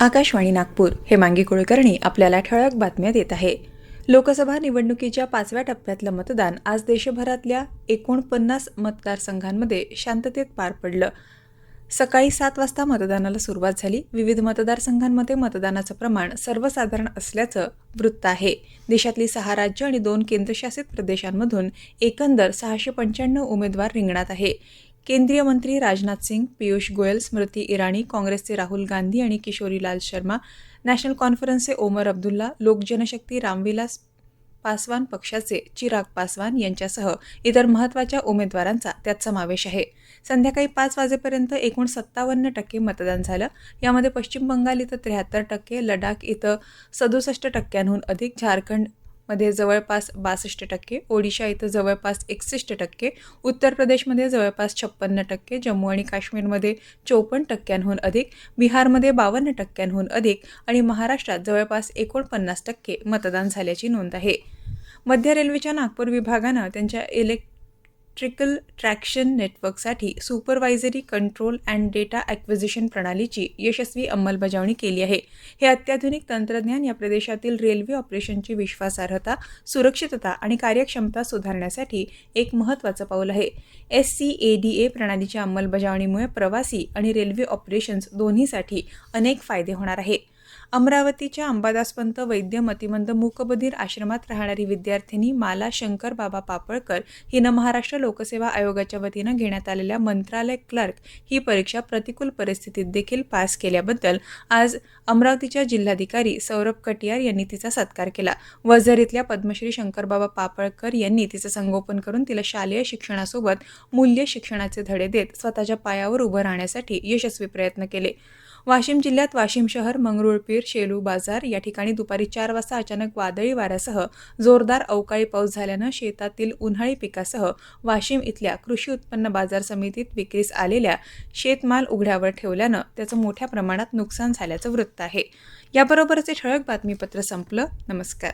आकाशवाणी नागपूर हे मांगी कुलकर्णी आपल्याला ठळक बातम्या देत आहे. लोकसभा निवडणुकीच्या पाचव्या टप्प्यातलं मतदान आज देशभरातल्या एकोणपन्नास मतदारसंघांमध्ये शांततेत पार पडलं. सकाळी सात वाजता मतदानाला सुरुवात झाली. विविध मतदारसंघांमध्ये मतदानाचं प्रमाण सर्वसाधारण असल्याचं वृत्त आहे. देशातली सहा राज्य आणि दोन केंद्रशासित प्रदेशांमधून एकंदर सहाशे पंच्याण्णव उमेदवार रिंगणात आहे. केंद्रीय मंत्री राजनाथ सिंग पियुष गोयल स्मृती इराणी काँग्रेसचे राहुल गांधी आणि किशोरीलाल शर्मा नॅशनल कॉन्फरन्सचे ओमर अब्दुल्ला लोकजनशक्ती रामविलास पासवान पक्षाचे चिराग पासवान यांच्यासह इतर महत्त्वाच्या उमेदवारांचा त्यात समावेश आहे. संध्याकाळी पाच वाजेपर्यंत एकूण सत्तावन्न टक्के मतदान झालं. यामध्ये पश्चिम बंगाल इथं त्र्याहत्तर टक्के लडाख इथं सदुसष्ट टक्क्यांहून अधिक झारखंड मध्ये जवळपास बासष्ट टक्के ओडिशा इथं जवळपास एकसष्ट टक्के उत्तर प्रदेशमध्ये जवळपास छप्पन्न टक्के जम्मू आणि काश्मीरमध्ये चोपन्न टक्क्यांहून अधिक बिहारमध्ये बावन्न टक्क्यांहून अधिक आणि महाराष्ट्रात जवळपास एकोणपन्नास टक्के मतदान झाल्याची नोंद आहे. मध्य रेल्वेच्या नागपूर विभागानं त्यांच्या इलेक्ट इलेक्ट्रिकल ट्रॅक्शन नेटवर्कसाठी supervisory control and data acquisition प्रणालीची यशस्वी अंमलबजावणी केली आहे. हे अत्याधुनिक तंत्रज्ञान या प्रदेशातील रेल्वे ऑपरेशनची विश्वासार्हता सुरक्षितता आणि कार्यक्षमता सुधारण्यासाठी एक महत्त्वाचं पाऊल आहे. S C A D A प्रणालीच्या अंमलबजावणीमुळे प्रवासी आणि रेल्वे ऑपरेशन्स दोन्हीसाठी अनेक फायदे होणार आहे अमरावतीच्या अंबादासपंत वैद्य मतिमंद मूकबधीर आश्रमात राहणारी विद्यार्थिनी माला शंकर बाबा पापळकर हिनं महाराष्ट्र लोकसेवा आयोगाच्या वतीनं घेण्यात आलेल्या मंत्रालय क्लर्क ही परीक्षा प्रतिकूल परिस्थितीत देखील पास केल्याबद्दल आज अमरावतीच्या जिल्हाधिकारी सौरभ कटियार यांनी तिचा सत्कार केला. वझर इथल्या पद्मश्री शंकरबाबा पापळकर यांनी तिचं संगोपन करून तिला शालेय शिक्षणासोबत मूल्य शिक्षणाचे धडे देत स्वतःच्या पायावर उभं राहण्यासाठी यशस्वी प्रयत्न केले. वाशिम जिल्ह्यात वाशिम शहर मंगरुळपीर शेलू बाजार या ठिकाणी दुपारी चार वाजता अचानक वादळी वाऱ्यासह जोरदार अवकाळी पाऊस झाल्यानं शेतातील उन्हाळी पिकासह वाशिम इथल्या कृषी उत्पन्न बाजार समितीत विक्रीस आलेल्या शेतमाल उघड्यावर ठेवल्यानं त्याचं मोठ्या प्रमाणात नुकसान झाल्याचं वृत्त आहे. याबरोबरच ठळक बातमीपत्र संपलं. नमस्कार.